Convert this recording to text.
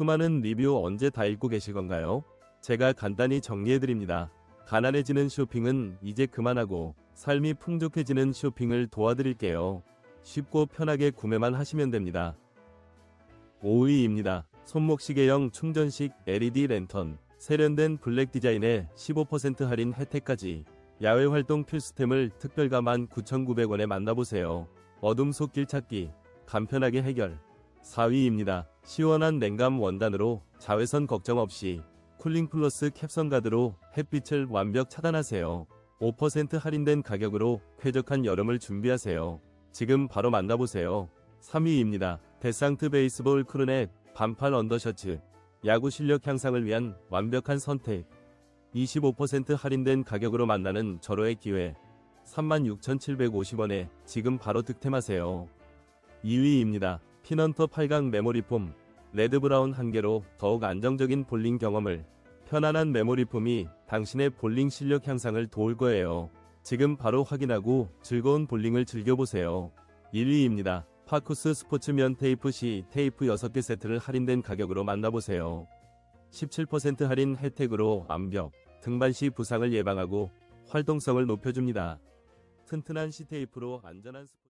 수많은 리뷰 언제 다 읽고 계실 건가요? 제가 간단히 정리해드립니다. 가난해지는 쇼핑은 이제 그만하고 삶이 풍족해지는 쇼핑을 도와드릴게요. 쉽고 편하게 구매만 하시면 됩니다. 5위입니다. 손목시계형 충전식 LED 랜턴, 세련된 블랙 디자인에 15% 할인 혜택까지 야외 활동 필수템을 특별가 19,900원에 만나보세요. 어둠 속 길 찾기, 간편하게 해결. 4위입니다. 시원한 냉감 원단으로 자외선 걱정 없이 쿨링 플러스 캡선 가드로 햇빛을 완벽 차단하세요. 5% 할인된 가격으로 쾌적한 여름을 준비하세요. 지금 바로 만나보세요. 3위입니다. 데상트 베이스볼 크루넷 반팔 언더셔츠 야구 실력 향상을 위한 완벽한 선택 25% 할인된 가격으로 만나는 절호의 기회 36,750원에 지금 바로 득템하세요. 2위입니다. 피넌터 8강 메모리폼 레드브라운 한 개로 더욱 안정적인 볼링 경험을 편안한 메모리폼이 당신의 볼링 실력 향상을 도울 거예요. 지금 바로 확인하고 즐거운 볼링을 즐겨보세요. 1위입니다. 파쿠스 스포츠면 테이프 시 테이프 6개 세트를 할인된 가격으로 만나보세요. 17% 할인 혜택으로 암벽, 등반 시 부상을 예방하고 활동성을 높여줍니다. 튼튼한 시 테이프로 안전한 스포...